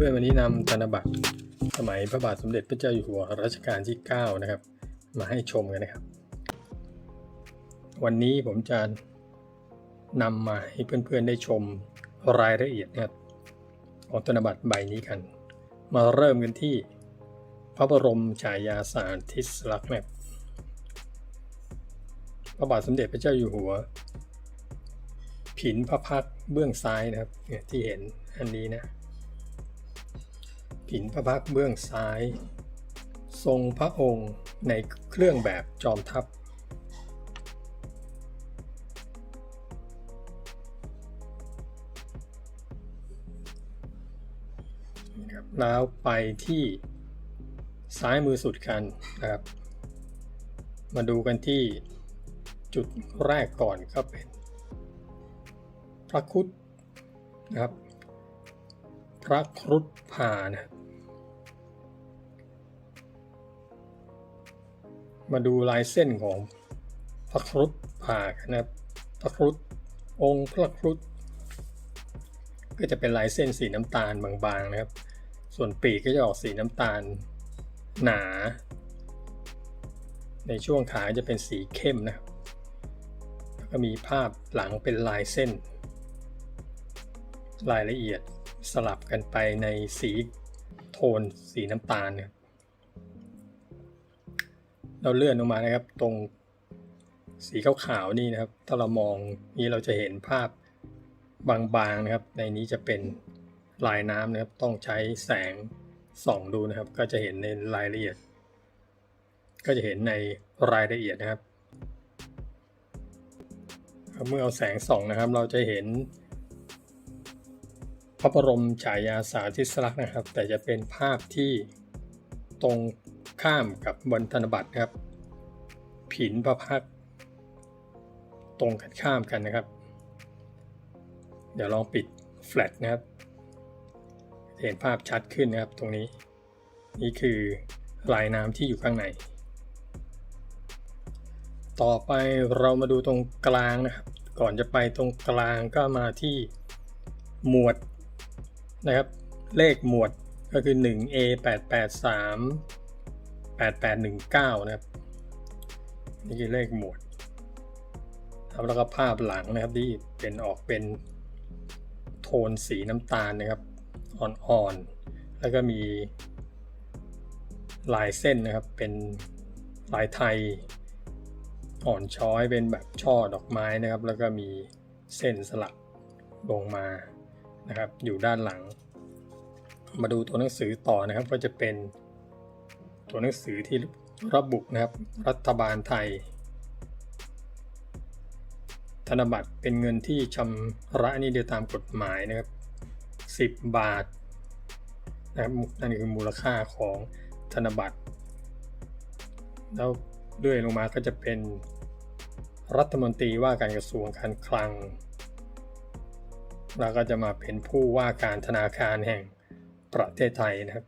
เพื่อนๆวันนี้นำธนบัตรสมัยพระบาทสมเด็จพระเจ้าอยู่หัวรัชกาลที่ 9 นะครับ มาให้ชมกันนะครับ วันนี้ผมจะนำมาให้เพื่อนๆได้ชมรายละเอียดนะครับของธนบัตรใบนี้กัน มาเริ่มกันที่พระบรมฉายาสารทิศลักษณ์นะครับพระบาทสมเด็จพระเจ้าอยู่หัว ผินพระพักเบื้องซ้ายนะครับที่เห็นอันนี้นะ ผินพระพักเบื้องซ้าย ทรงพระองค์ในเครื่องแบบจอมทัพนะครับแล้วไปที่ซ้ายมือสุดกันนะครับ มาดูกันที่จุดแรกก่อนก็เป็น พระคุดนะครับ พระครุฑพานะ มาดูลายเส้นของพระครุฑพากันนะครับพระครุฑองค์พระครุฑก็จะเป็นลายเส้นสีน้ำตาลบางๆนะครับ ส่วนปีกก็จะออกสีน้ำตาลหนา ในช่วงขาจะเป็นสีเข้มนะครับแล้วก็มีภาพหลังเป็นลายเส้น รายละเอียดสลับกันไปในสีโทนสีน้ำตาลเนี่ย เราเลื่อนลงมานะครับ ตรงสีขาวๆนี่นะครับ ถ้าเรามองนี้เราจะเห็นภาพบางๆนะครับ ในนี้จะเป็นลายน้ำนะครับ ต้องใช้แสงส่องดูนะครับ ก็จะเห็นในรายละเอียด ก็จะเห็นในรายละเอียดนะครับ เมื่อเอาแสงส่องนะครับ เราจะเห็น พระบรมฉายาสาธิสลักษณ์นะครับ แต่จะเป็นภาพที่ตรง ข้ามกับบนธนบัตรนะครับ ผินพระพักตรงกันข้ามกันนะครับ เดี๋ยวลองปิดแฟลชนะครับ เห็นภาพชัดขึ้นนะครับตรงนี้ นี่คือลายน้ำที่อยู่ข้างใน ต่อไปเรามาดูตรงกลางนะครับ ก่อนจะไปตรงกลางก็มาที่หมวดนะครับ เลขหมวดก็คือ 1A 8 8 3 8 8 1 9 นะครับ นี่คือเลขหมวดครับแล้วก็ภาพหลังนะครับที่เป็นออกเป็นโทนสีน้ำตาลนะครับอ่อนๆ แล้วก็มีลายเส้นนะครับเป็นลายไทยอ่อนช้อยเป็นแบบช่อดอกไม้นะครับ แล้วก็มีเส้นสลับลงมานะครับ อยู่ด้านหลัง มาดูตัวหนังสือต่อนะครับก็จะเป็น ตัวหนังสือที่ระบุนะครับ รัฐบาลไทย ธนบัตรเป็นเงินที่ชำระนี่เดียวตามกฎหมายนะครับ 10 บาทนะครับนั่นคือมูลค่าของธนบัตร แล้วเลื่อยลงมาก็จะเป็นรัฐมนตรีว่าการกระทรวงการคลัง แล้วก็จะมาเป็นผู้ว่าการธนาคารแห่งประเทศไทยนะครับ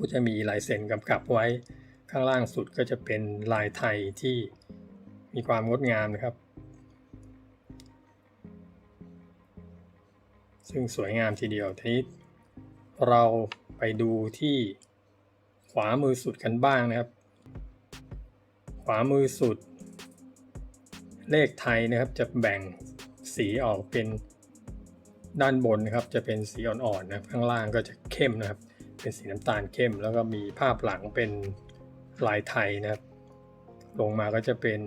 ก็จะมีลายเซ็นกำกับไว้ ข้างล่างสุดก็จะเป็นลายไทยที่มีความงดงามนะครับ ซึ่งสวยงามทีเดียวทีนี้เราไปดูที่ขวามือสุดกันบ้างนะครับ ขวามือสุด เลขไทยนะครับจะแบ่งสีออกเป็นด้านบนนะครับจะเป็นสีอ่อนๆนะครับข้างล่างก็จะเข้มนะครับ เป็นสีน้ำตาลเข้ม แล้วก็มีภาพหลังเป็นลายไทยนะครับ ลงมาก็จะเป็น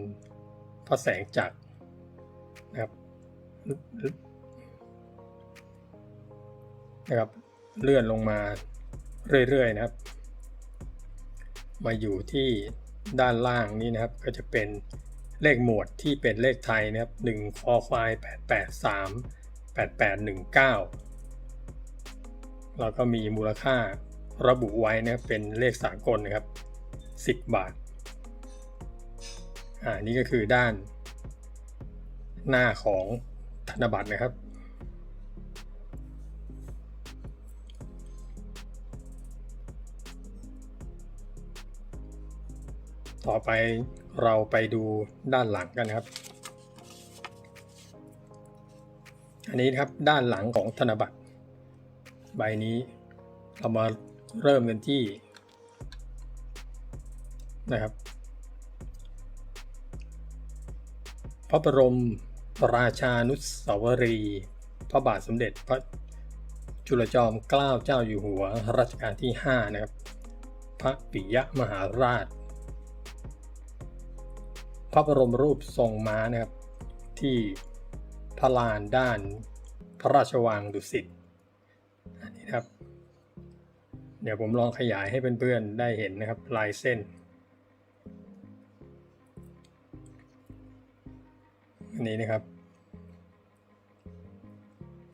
พระแสงจักรนะครับนะครับเลื่อนลงมาเรื่อยๆนะครับ มาอยู่ที่ด้านล่างนี้นะครับก็จะเป็นเลขหมวดที่เป็นเลขไทยนะครับ1คอควาย883 8819 แล้วก็มีมูลค่าระบุไว้นะเป็นเลขสากลนะครับ 10 บาท อ่านี่ก็คือด้าน หน้าของธนบัตรนะครับ ต่อไปเราไปดูด้านหลังกันนะครับ อันนี้ครับด้านหลังของธนบัตร ใบนี้ เรามาเริ่มกันที่นะครับพระบรมราชานุสาวรีย์พระบาทสมเด็จพระจุลจอมเกล้าเจ้าอยู่หัวรัชกาลที่ 5 นะครับ พระปิยมหาราช พระบรมรูปทรงม้านะครับ ที่พระลานด้านพระราชวังดุสิต เดี๋ยวผมลองขยายให้เพื่อนๆได้เห็นนะครับลายเส้น อันนี้นะครับ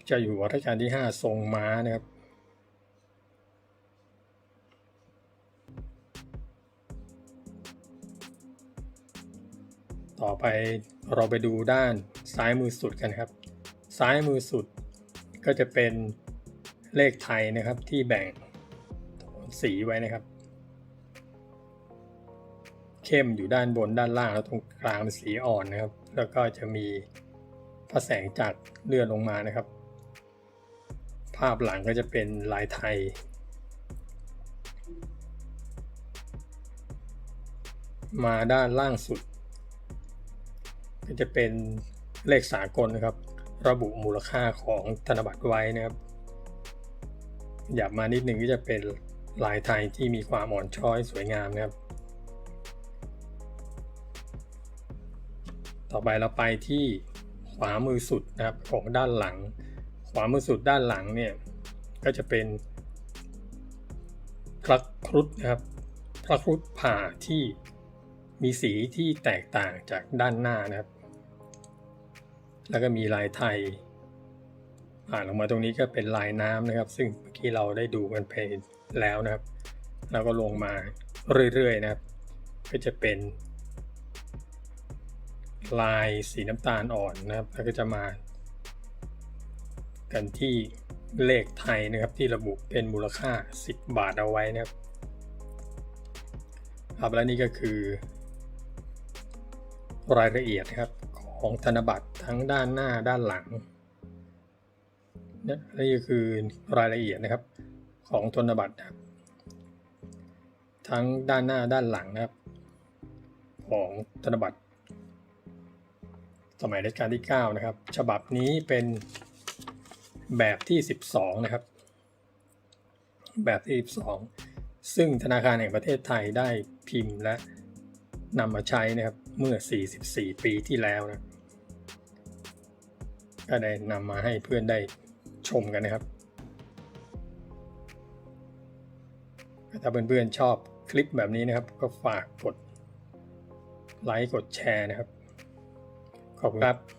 จะอยู่หัวรัชกาลที่ 5 ทรงม้านะครับ ต่อไปเราไปดูด้านซ้ายมือสุดกันครับ ซ้ายมือสุดก็จะเป็นเลขไทยนะครับที่แบ่ง สีไว้นะครับ เข้มอยู่ด้านบนด้านล่างแล้วตรงกลางเป็นสีอ่อนนะครับ แล้วก็จะมีพระแสงจากเลื่อนลงมานะครับ ภาพหลังก็จะเป็นลายไทย มาด้านล่างสุด ก็จะเป็นเลขสากลนะครับ ระบุมูลค่าของธนบัตรไว้นะครับหยับมานิดหนึ่งก็จะเป็น ลายไทยที่มีความอ่อนช้อยสวยงามนะครับ ต่อไปเราไปที่ขวามือสุดนะครับของด้านหลัง ขวามือสุดด้านหลังเนี่ยก็จะเป็นพระครุฑนะครับพระครุฑผ่าที่มีสีที่แตกต่างจากด้านหน้านะครับ แล้วก็มีลายไทยผ่านลงมาตรงนี้ก็เป็นลายน้ำนะครับ ซึ่งเมื่อกี้เราได้ดูกันไป แล้วนะครับ แล้วก็ลงมาเรื่อยๆนะครับ ก็จะเป็น ลายสีน้ำตาลอ่อนนะครับ แล้วก็จะมา กันที่เลขไทยนะครับที่ระบุเป็นมูลค่า 10 บาทเอาไว้นะครับครับและนี่ก็คือ รายละเอียดนะครับของธนบัตรทั้งด้านหน้าด้านหลังนี่ยนี่ก็คือรายละเอียดนะครับ ของธนบัตรนะครับ ทั้งด้านหน้าด้านหลังนะครับ ของธนบัตร สมัยรัชกาลที่ 9 นะครับ ฉบับนี้เป็นแบบที่ 12 นะครับ แบบที่ 12 ซึ่งธนาคารแห่งประเทศไทยได้พิมพ์และนำมาใช้นะครับเมื่อ 44 ปีที่แล้วนะก็ได้นำมาให้เพื่อนได้ชมกันนะครับ ถ้าเพื่อนๆชอบคลิปแบบนี้นะครับ ก็ฝากกดไลค์กดแชร์นะครับ ขอบคุณครับ